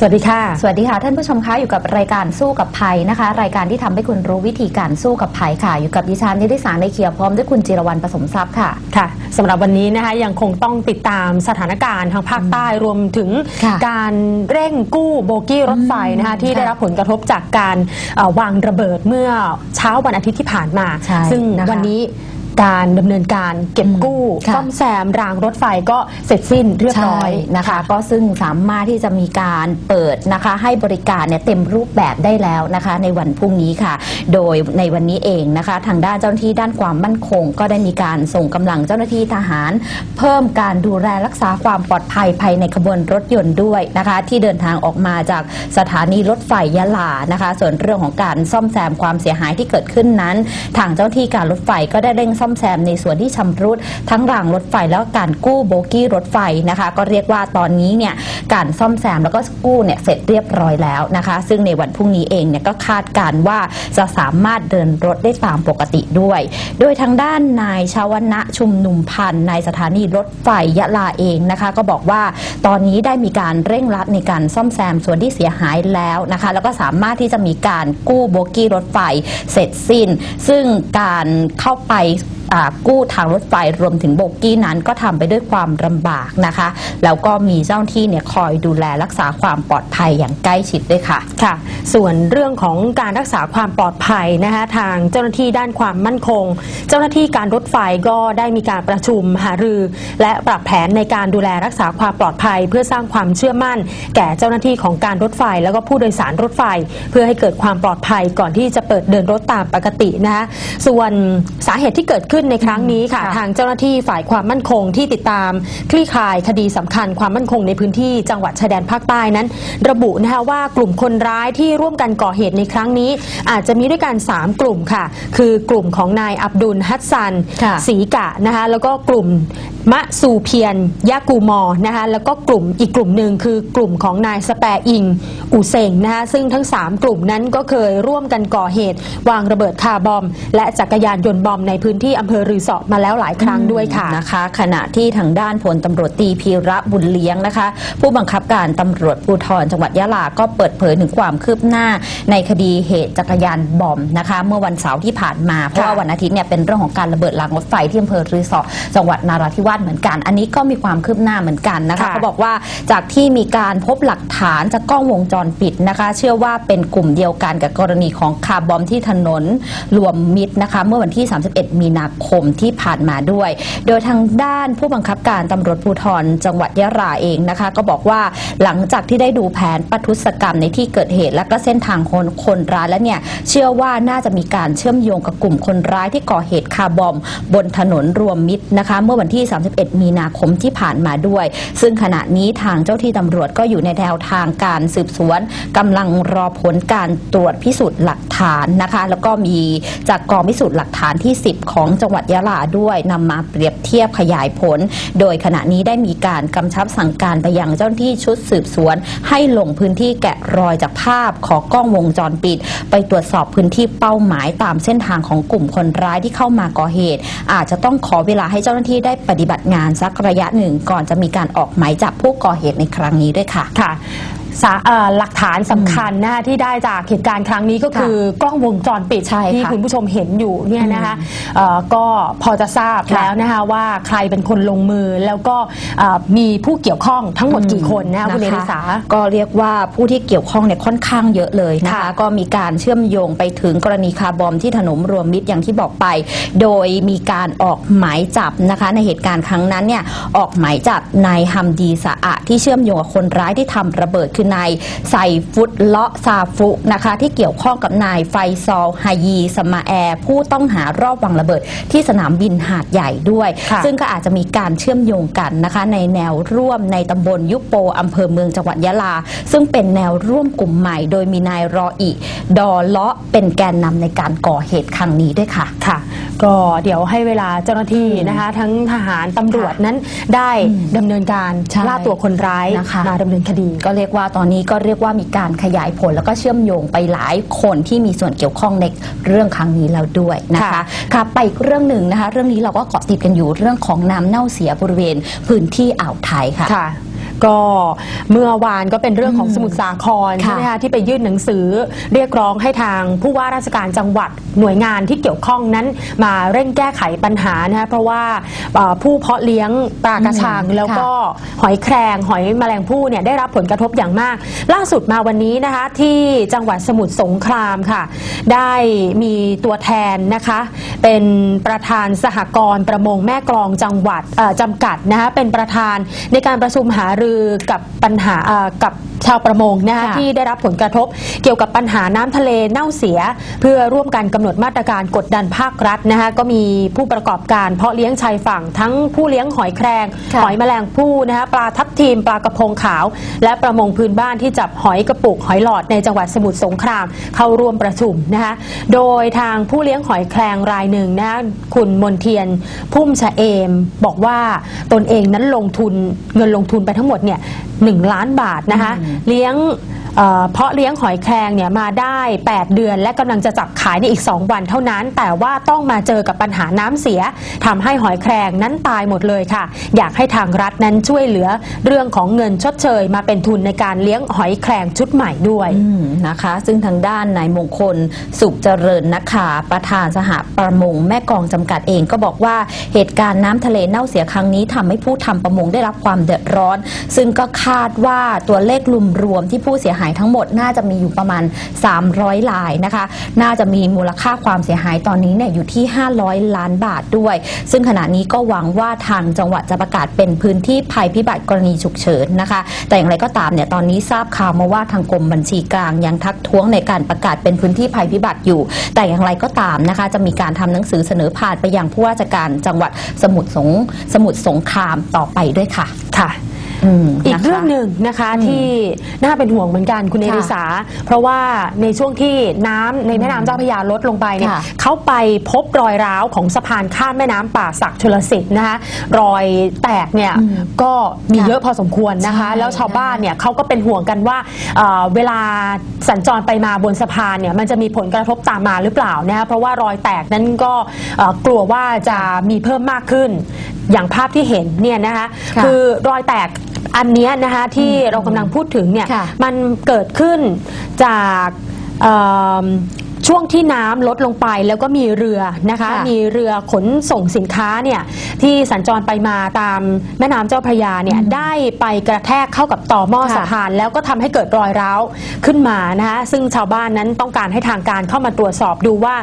สวัสดีค่ะ สวัสดีค่ะ ท่านผู้ชมคะอยู่กับรายการสู้กับภัยนะคะ รายการที่ทำให้คุณรู้วิธีการสู้กับภัยค่ะ อยู่กับดิฉันนิติสารในเคียวพร้อมด้วยคุณจิรวรรณผสมทรัพย์ค่ะค่ะสำหรับวันนี้นะคะยังคงต้องติดตามสถานการณ์ทางภาคใต้รวมถึงค่ะการเร่งกู้โบกี้รถไฟนะคะที่ค่ะได้รับผลกระทบจากการเอ่อวางระเบิดเมื่อเช้าวันอาทิตย์ที่ผ่านมาใช่ซึ่งนะคะวันนี้ การดำเนินการเก็บกู้ค่ะ ซ่อมแซมรางรถไฟก็เสร็จสิ้นเรียบร้อย ใช่นะคะ ก็ซึ่งสามารถที่จะมีการเปิดนะคะ ให้บริการเนี่ยเต็มรูปแบบได้แล้วนะคะ ในวันพรุ่งนี้ค่ะ โดยในวันนี้เองนะคะ ทางด้านเจ้าหน้าที่ด้านความมั่นคง ก็ได้มีการส่งกำลังเจ้าหน้าที่ทหาร เพิ่มการดูแลรักษาความปลอดภัยภายในขบวนรถยนต์ด้วยนะคะ ที่เดินทางออกมาจากสถานีรถไฟยะลานะคะ ส่วนเรื่องของการซ่อมแซมความเสียหายที่เกิดขึ้นนั้น ทางเจ้าหน้าที่การรถไฟก็ได้เร่งซ่อมอมแซมในส่วนที่ชำรุดทั้งรางรถไฟแล้วการกู้โบกี้รถไฟนะคะ ก็เรียกว่าตอนนี้เนี่ยการซ่อมแซมแล้วก็กู้เนี่ยเสร็จเรียบร้อยแล้วนะคะ ซึ่งในวันพรุ่งนี้เองเนี่ยก็คาดการ์ว่าจะสามารถเดินรถได้ตามปกติด้วย โดยทางด้านนายชาวนะชุมนุมพันธ์ในสถานีรถไฟยะลาเองนะคะ ก็บอกว่าตอนนี้ได้มีการเร่งรัดในการซ่อมแซมส่วนที่เสียหายแล้วนะคะ แล้วก็สามารถที่จะมีการกู้โบกี้รถไฟเสร็จสิ้น ซึ่งการเข้าไป กู้ทางรถไฟรวมถึงโบกี้นั้น ก็ทำไปด้วยความลำบากนะคะ แล้วก็มีเจ้าหน้าที่เนี่ยคอยดูแลรักษาความปลอดภัยอย่างใกล้ชิดด้วยค่ะค่ะ ส่วนเรื่องของการรักษาความปลอดภัยนะคะทางเจ้าหน้าที่ด้านความมั่นคง เจ้าหน้าที่การรถไฟก็ได้มีการประชุมหารือ และปรับแผนในการดูแลรักษาความปลอดภัย เพื่อสร้างความเชื่อมั่น แก่เจ้าหน้าที่ของการรถไฟ แล้วก็ผู้โดยสารรถไฟ เพื่อให้เกิดความปลอดภัยก่อนที่จะเปิดเดินรถตามปกตินะคะส่วนสาเหตุที่เกิดขึ้นในครั้งนี้ค่ะค่ะ ทางเจ้าหน้าที่ฝ่ายความมั่นคงที่ติดตาม คลี่คลายคดีสำคัญความมั่นคงในพื้นที่จังหวัดชายแดนภาคใต้นั้น ระบุนะคะว่ากลุ่มคนร้ายที่ร่วมกันก่อเหตุในครั้งนี้ อาจจะมีด้วยกัน 3 กลุ่มค่ะ คือกลุ่มของนายอับดุลฮัสซันค่ะศรีกะนะคะแล้วก็กลุ่มมะซูเพียนยากูมอนะคะแล้วก็กลุ่มอีกกลุ่มหนึ่งคือกลุ่มของนายสแปอิงอูเซงนะคะซึ่งทั้ง 3 กลุ่มนั้นก็เคยร่วมกันก่อเหตุ วางระเบิดคาร์บอม และจักรยานยนต์บอมในพื้นที่อำเภอรือสอมาแล้วหลายครั้งด้วยค่ะนะคะ ขณะที่ทางด้านพลตำรวจตรีพีระบุญเลี้ยงนะคะ ผู้บังคับการตำรวจภูธรจังหวัดยะลาก็เปิดเผยถึงความคืบหน้า ในคดีเหตุจักรยานบอมนะคะ เมื่อวันเสาร์ที่ผ่านมาเพราะว่าวันอาทิตย์เนี่ยเป็นเรื่องของการระเบิดรางรถไฟที่อำเภอรือสอจังหวัดนาราธิวาสเหมือนกัน อันนี้ก็มีความคืบหน้าเหมือนกันนะคะค่ะเขาบอกว่าจากที่มีการพบหลักฐานจากกล้องวงจรปิดนะคะ เชื่อว่าเป็นกลุ่มเดียวกันกับกรณีของคาร์บอมที่ถนนรวมมิตรนะคะ เมื่อวันที่ 31 มีนาคมที่ผ่านมาด้วย โดยทางด้านผู้บังคับการตำรวจภูธรจังหวัดยะลาเองนะคะ ก็บอกว่าหลังจากที่ได้ดูแผนปทุศกรรมในที่เกิดเหตุ และก็เส้นทางคนคนร้ายแล้วเนี่ย เชื่อว่าน่าจะมีการเชื่อมโยงกับกลุ่มคนร้ายที่ก่อเหตุคาร์บอม บนถนนรวมมิตรนะคะ เมื่อวันที่ 31 มีนาคมที่ผ่านมาด้วย ซึ่งขณะนี้ทางเจ้าที่ตำรวจก็อยู่ในแนวทางการสืบสวนกำลังรอผลการตรวจพิสูจน์หลักฐานนะคะ แล้วก็มีจากกองพิสูจน์หลักฐานที่ 10 ของจังหวัดยะลาด้วยนำมาเปรียบเทียบขยายผล โดยขณะนี้ได้มีการกำชับสั่งการไปยังเจ้าหน้าที่ชุดสืบสวน ให้ลงพื้นที่แกะรอยจากภาพของกล้องวงจรปิด ไปตรวจสอบพื้นที่เป้าหมายตามเส้นทางของกลุ่มคนร้ายที่เข้ามาก่อเหตุ อาจจะต้องขอเวลาให้เจ้าหน้าที่ได้ปฏิบัติงานสักระยะหนึ่งก่อนจะมีการออกหมายจับผู้ก่อเหตุในครั้งนี้ด้วยค่ะค่ะ สาเอ่อหลักฐานสำคัญนะคะที่ได้จากเหตุการณ์ครั้งนี้ก็คือกล้องวงจรปิดใช่ค่ะที่คุณผู้ชมเห็นอยู่เนี่ยนะคะเอ่อก็พอจะทราบค่ะแล้วนะคะว่าใครเป็นคนลงมือแล้วก็เอ่อมีผู้เกี่ยวข้องทั้งหมดกี่คนนะคะคุณเอริสา ก็เรียกว่าผู้ที่เกี่ยวข้องเนี่ยค่อนข้างเยอะเลยนะคะ ค่ะก็มีการเชื่อมโยงไปถึงกรณีคาร์บอมที่ถนนรวมมิตรอย่างที่บอกไป โดยมีการออกหมายจับนะคะ ในเหตุการณ์ครั้งนั้นเนี่ยออกหมายจับนายฮัมดีสะอะ ที่เชื่อมโยงกับคนร้ายที่ทำระเบิดคือนายไซฟุตเลาะซาฟุนะคะที่เกี่ยวข้องกับนายไฟซอลฮายีสมาแอร์ผู้ต้องหารอบวางระเบิดที่สนามบินหาดใหญ่ด้วยค่ะซึ่งก็อาจจะมีการเชื่อมโยงกันนะคะในแนวร่วมในตำบลยุโปอำเภอเมืองจังหวัดยะลา ซึ่งเป็นแนวร่วมกลุ่มใหม่ โดยมีนายรออิดอเลาะเป็นแกนนำในการก่อเหตุครั้งนี้ด้วยค่ะค่ะ ก็เดี๋ยวให้เวลาเจ้าหน้าที่นะคะ ทั้งทหารตำรวจนั้นได้อืมดำเนินการใช่ล่าตัวคนร้ายนะคะ มาดำเนินคดี ก็เรียกว่าตอนนี้ก็เรียกว่ามีการขยายผลแล้วก็เชื่อมโยงไปหลายคนที่มีส่วนเกี่ยวข้องในเรื่องครั้งนี้แล้วด้วยนะคะค่ะ ค่ะไปอีกเรื่องหนึ่งนะคะ เรื่องนี้เราก็เกาะติดกันอยู่เรื่องของน้ำเน่าเสียบริเวณพื้นที่อ่าวไทยค่ะ ค่ะ ก็เมื่อวานก็เป็นเรื่องของอืมสมุทรสาครค่ะใช่ไหมคะที่ไปยื่นหนังสือเรียกร้องให้ทางผู้ว่าราชการจังหวัดหน่วยงานที่เกี่ยวข้องนั้นมาเร่งแก้ไขปัญหานะคะเพราะว่าเอ่อผู้เพาะเลี้ยงปลากระชังอืมแล้วก็หอยแครงหอยแมลงภู่เนี่ยได้รับผลกระทบอย่างมาก ล่าสุดมาวันนี้นะคะที่จังหวัดสมุทรสงครามค่ะ ได้มีตัวแทนนะคะ เป็นประธานสหกรณ์ประมงแม่กลองจังหวัดเอ่อจำกัดนะคะเป็นประธานในการประชุมหารือกับปัญหาเอ่อกับ ชาวประมงนะคะค่ะ ที่ได้รับผลกระทบเกี่ยวกับปัญหาน้ำทะเลเน่าเสีย เพื่อร่วมกันกำหนดมาตรการกดดันภาครัฐนะคะก็มีผู้ประกอบการเพาะเลี้ยงชายฝั่งทั้งผู้เลี้ยงหอยแครงค่ะหอยแมลงภู่นะคะปลาทับทิมปลากระพงขาว และประมงพื้นบ้านที่จับหอยกระปุกหอยหลอดในจังหวัดสมุทรสงครามเข้าร่วมประชุมนะคะโดยทางผู้เลี้ยงหอยแครงรายหนึ่งนะคะคุณมนเทียนพุ่มชะเอม บอกว่าตนเองนั้นลงทุนเงินลงทุนไปทั้งหมดเนี่ยหนึ่งล้านบาทนะคะ อืมเลี้ยง เพาะเลี้ยงหอยแครงเนี่ยมาได้ 8 เดือน และกำลังจะจับขายในอีก 2 วันเท่านั้น แต่ว่าต้องมาเจอกับปัญหาน้ำเสียทำให้หอยแครงนั้นตายหมดเลยค่ะ อยากให้ทางรัฐนั้นช่วยเหลือเรื่องของเงินชดเชย มาเป็นทุนในการเลี้ยงหอยแครงชุดใหม่ด้วยนะคะ ซึ่งทางด้านนายมงคลสุขเจริญนะคะประธานสหประมงแม่กองจำกัดเองก็บอกว่าเหตุการณ์น้ำทะเลเน่าเสียครั้งนี้ทำให้ผู้ทำประมงได้รับความเดือดร้อน ซึ่งก็คาดว่าตัวเลขรวมๆที่ผู้เสียหายทั้งหมดน่าจะมีอยู่ประมาณ 300รายนะคะ น่าจะมีมูลค่าความเสียหายตอนนี้เนี่ยอยู่ที่ 500 ล้านบาทด้วย ซึ่งขณะนี้ก็หวังว่าทางจังหวัดจะประกาศเป็นพื้นที่ภัยพิบัติกรณีฉุกเฉินนะคะ แต่อย่างไรก็ตามเนี่ยตอนนี้ทราบข่าวมาว่าทางกรมบัญชีกลางยังทักท้วงในการประกาศเป็นพื้นที่ภัยพิบัติอยู่ แต่อย่างไรก็ตามนะคะ จะมีการทำหนังสือเสนอผ่านไปยังผู้ว่าราชการจังหวัดสมุทรสงสมุทรสงครามต่อไปด้วยค่ะค่ะ อืมอีกนะคะเรื่องหนึ่งนะคะอืมที่น่าเป็นห่วงเหมือนกันคุณเอค่ะริสา เพราะว่าในช่วงที่น้ำในแม่น้ำเจ้าพระยาลดลงไปเนี่ยค่ะเขาไปพบรอยร้าวของสะพานข้ามแม่น้ำป่าศักชลสิทธิ์นะคะรอยแตกเนี่ยอืมก็มีค่ะเยอะพอสมควรนะคะใช่แล้วชาวบ้านเนี่ยเขาก็เป็นห่วงกันว่าเอ่อเวลาสัญจรไปมาบนสะพานเนี่ยมันจะมีผลกระทบตามมาหรือเปล่านะคะเพราะว่ารอยแตกนั้นก็เอ่อกลัวว่าจะมีเพิ่มมากขึ้น อย่างภาพที่เห็นเนี่ยนะคะค่ะคือรอยแตก อันเนี้ยนะคะที่เรากำลังพูดถึงเนี่ยค่ะมันเกิดขึ้นจากเอิ่ม ช่วงที่น้ำลดลงไปแล้วก็มีเรือนะคะ ค่ะมีเรือขนส่งสินค้าเนี่ยที่สัญจรไปมาตามแม่น้ำเจ้าพระยาเนี่ยอืมได้ไปกระแทกเข้ากับต่อหม้อค่ะ สะพาน แล้วก็ทำให้เกิดรอยร้าวขึ้นมานะคะซึ่งชาวบ้านนั้นต้องการให้ทางการเข้ามาตรวจสอบดูว่า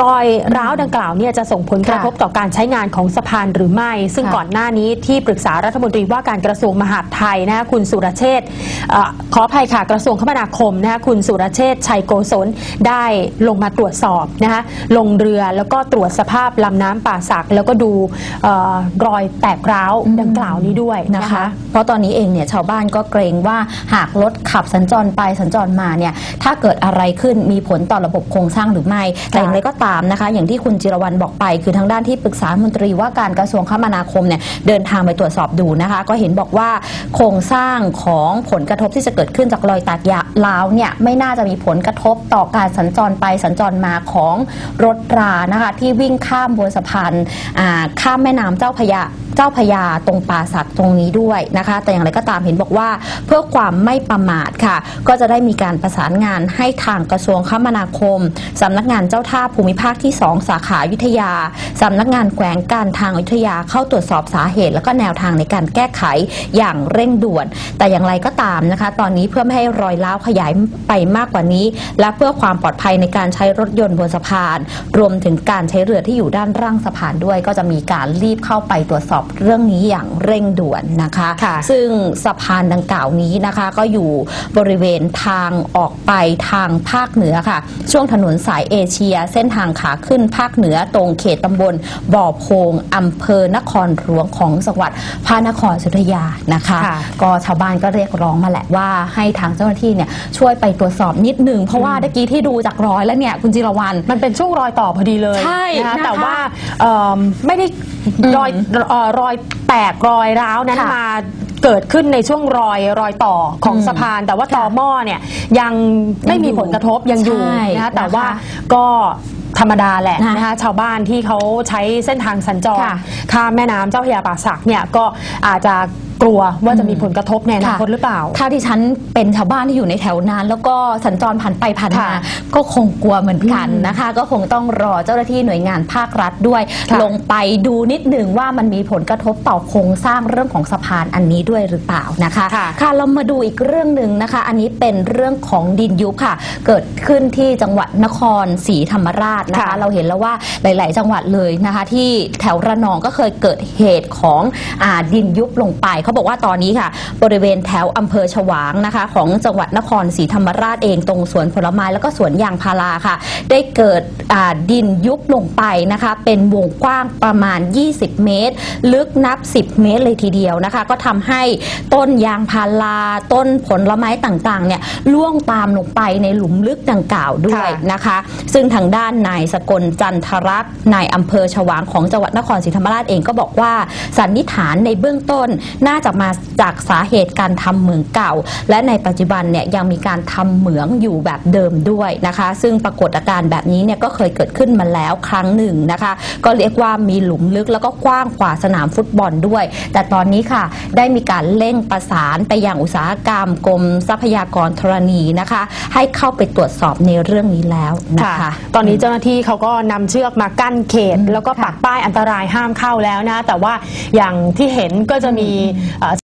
รอยร้าวดังกล่าวเนี่ยจะส่งผลกระทบต่อการใช้งานของสะพานหรือไม่ ซึ่งค่ะ ก่อนหน้านี้ที่ปรึกษารัฐมนตรีว่าการกระทรวงมหาดไทยนะคะคุณสุรเชษฐ์เอ่อขออภัยค่ะกระทรวงคมนาคมนะคะคุณสุรเชษฐ์ชัยโกศลได้ลงมาตรวจสอบนะคะลงเรือแล้วก็ตรวจสภาพลำน้ำป่าสัก แล้วก็ดูเออรอยแตกร้าวอืมดังกล่าวนี้ด้วยนะนะคะ คะ เพราะตอนนี้เองเนี่ยชาวบ้านก็เกรงว่าหากรถขับสัญจรไปสัญจรมาเนี่ยถ้าเกิดอะไรขึ้นมีผลต่อระบบโครงสร้างหรือไม่ แต่อย่างไรก็ตามนะคะ อย่างที่คุณจิรวรรณบอกไปคือทางด้านที่ปรึกษามนตรีว่าการกระทรวงคมนาคมเนี่ยเดินทางไปตรวจสอบดูนะคะ ก็เห็นบอกว่าโครงสร้างของผลกระทบที่จะเกิดขึ้นจากรอยแตกยาลาวเนี่ยไม่น่าจะมีผลกระทบต่อการสัญจรไปไปสัญจรมาของรถรานะคะ ที่วิ่งข้ามบนสะพานข้ามแม่น้ำเจ้าพยาเจ้าพระยาตรงป่าสักตรงนี้ด้วยนะคะ แต่อย่างไรก็ตามเห็นบอกว่า เพื่อความไม่ประมาทค่ะ ก็จะได้มีการประสานงานให้ทางกระทรวงคมนาคมสำนักงานเจ้าท่าภูมิภาคที่ 2 สาขาอยุธยาสำนักงานแขวงการทางอยุธยาเข้าตรวจสอบสาเหตุ แล้วก็แนวทางในการแก้ไขอย่างเร่งด่วน แต่อย่างไรก็ตามนะคะ ตอนนี้เพื่อไม่ให้รอยร้าวขยายไปมากกว่านี้ และเพื่อความปลอดภัยในการใช้รถยนต์บนสะพาน รวมถึงการใช้เรือที่อยู่ด้านล่างสะพานด้วย ก็จะมีการรีบเข้าไปตรวจสอบเรื่องนี้อย่างเร่งด่วนนะคะค่ะซึ่งสะพานดังกล่าวนี้นะคะ ก็อยู่บริเวณทางออกไปทางภาคเหนือค่ะ ช่วงถนนสายเอเชีย เส้นทางขาขึ้นภาคเหนือตรงเขตตำบลบ่อโพงอำเภอนครหลวงของจังหวัดพระนครศรีอยุธยานะคะค่ะก็ชาวบ้านก็เรียกร้องมาแหละว่าให้ทางเจ้าหน้าที่เนี่ยช่วยไปตรวจสอบนิดหนึ่งเพราะว่าเมื่อกี้ที่ดูจากรอยแล้วเนี่ยคุณจิรวรรณมันเป็นช่วงรอยต่อพอดีเลยใช่นะคะนะคะแต่ว่าเอิ่มไม่ได้รอยเอ่อรอยแตกรอยร้าวนั้นค่ะ มาเกิดขึ้นในช่วงรอยรอยต่อของอืมสะพาน แต่ว่าค่ะต่อหม้อเนี่ยยังไม่มีผลกระทบยังอยู่ใช่นะคะแต่นะคะว่าก็ธรรมดาแหละนะนะคะชาวบ้านที่เขาใช้เส้นทางสัญจรค่ะ ข้ามแม่น้ำเจ้าพระยาป่าสักเนี่ยก็อาจจะ กกลัวว่าจะมีผลกระทบในอนาคตหรือเปล่า ถ้าที่ฉันเป็นชาวบ้านที่อยู่ในแถวนั้น แล้วก็สัญจรผ่านไปผ่านมาค่ะก็คงกลัวเหมือนกันนะคะ ก็คงต้องรอเจ้าหน้าที่หน่วยงานภาครัฐด้วยค่ะลงไปดูนิดหนึ่งว่ามันมีผลกระทบต่อโครงสร้างเรื่องของสะพานอันนี้ด้วยหรือเปล่านะคะค่ะค่ะเรามาดูอีกเรื่องหนึ่งนะคะ อันนี้เป็นเรื่องของดินยุบค่ะ เกิดขึ้นที่จังหวัดนครศรีธรรมราชนะคะค่ะเราเห็นแล้วว่าหลาย ๆ จังหวัดเลยนะคะ ที่แถวระนองก็เคยเกิดเหตุของอาดินยุบลงไปเขาบอกว่าตอนนี้ค่ะ บริเวณแถวอำเภอฉวางนะคะ ของจังหวัดนครศรีธรรมราชเองตรงสวนผลไม้แล้วก็สวนยางพาราค่ะ ได้เกิดดินยุบลงไปนะคะ เป็นวงกว้างประมาณ 20 เมตร ลึกนับ 10 เมตรเลยทีเดียวนะคะ ก็ทำให้ต้นยางพาราต้นผลไม้ต่างๆเนี่ยล่วงตามลงไปในหลุมลึกดังกล่าวด้วยนะคะ ซึ่งทางด้านนายสกลจันทรัตน์นายอำเภอฉวางของจังหวัดนครศรีธรรมราชเองก็บอกว่าสันนิษฐานในเบื้องต้นน่าจะมาจากสาเหตุการทำเหมืองเก่า และในปัจจุบันเนี่ยยังมีการทำเหมืองอยู่แบบเดิมด้วยนะคะ ซึ่งปรากฏการณ์แบบนี้เนี่ยก็เคยเกิดขึ้นมาแล้วครั้งหนึ่งนะคะ ก็เรียกว่ามีหลุมลึกแล้วก็กว้างกว่าสนามฟุตบอลด้วย แต่ตอนนี้ค่ะได้มีการเร่งประสานไปยังอุตสาหกรรมกรมทรัพยากรธรณีนะคะ ให้เข้าไปตรวจสอบในเรื่องนี้แล้วนะคะตอนนี้เจ้าหน้าที่เขาก็นำเชือกมากั้นเขต แล้วก็ปักป้ายอันตรายห้ามเข้าแล้วนะ แต่ว่าอย่างที่เห็นก็จะมีเอ่อ